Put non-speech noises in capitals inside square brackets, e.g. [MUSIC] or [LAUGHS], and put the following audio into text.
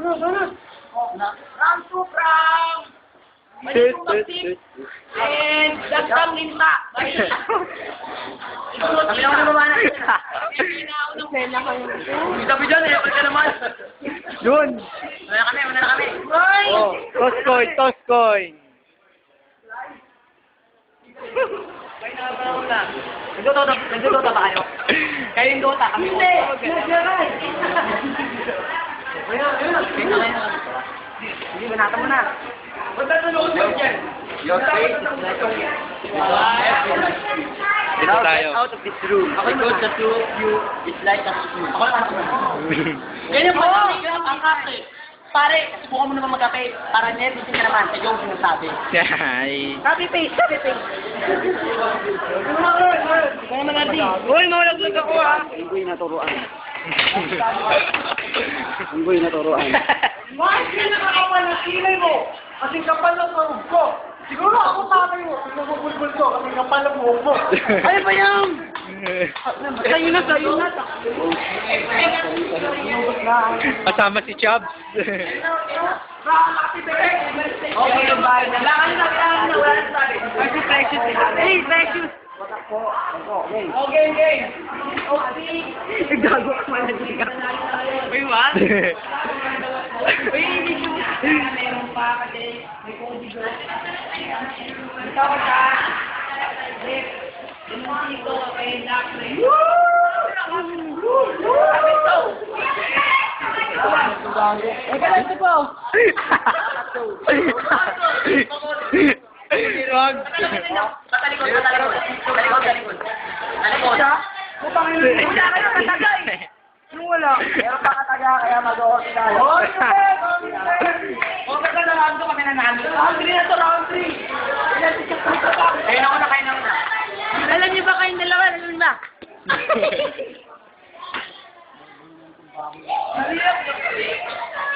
Sunod, sunod. Round two, Frank! May itong tip. And lang naman na. Sena ko yun. Sabi dyan, eh. Wala ka naman. Yun. Wala na kami, wala na kami. Hoy! Oh, toss coin, toss coin. Nagdodota, nagdodota ba kayo? Kayo yung Dota, kami Hindi! Hindi, banata mo na. Ba't na nanood mo dyan? Dito tayo. Out of this room. Because the two of you is like a school. Ako lang Ganyan po, ang kape. Pare, subukan mo naman mag-kape. Para nervous ka naman sa yung sinasabi. Ay. Copy paste, copy paste. Kaya naman. Uy, mawalaglag ako ha. Unggoy naturuan. Unggoy naturuan. Bakit ka nakakapal ng kilay mo? Kasing kapal ng tuhog ko. Siguro ako tatay mo. Ang nabubulbul ko. Kasing kapal ng buhok mo. Ano ba yan? Sa'yo na, sa'yo na. Kasama si Chubbs. Okay, yung bahay na. Lakad na, wala na sabi. Precious, precious. Hey, precious. Okay, game. Okay. Gago. Uy, what? Uy, hindi ko. Meron pa kasi. May kodi ko. Ito ko sa. Lip. Dito, kay Dakle. Ay, ganito po. Wag. Patalikod, patalikod. Patalikod, patalikod. Patalikod. Ka na katagay. Yung wala. Meron pa kataga, kaya mag-oos tayo. Oh, sige. Okay ka na round 2 kami nanalo. Round 3 na to, round 3. Kayo na kayo na una. Alam niyo ba kayong dalawa? Alam niyo ba? Mahirap. [LAUGHS]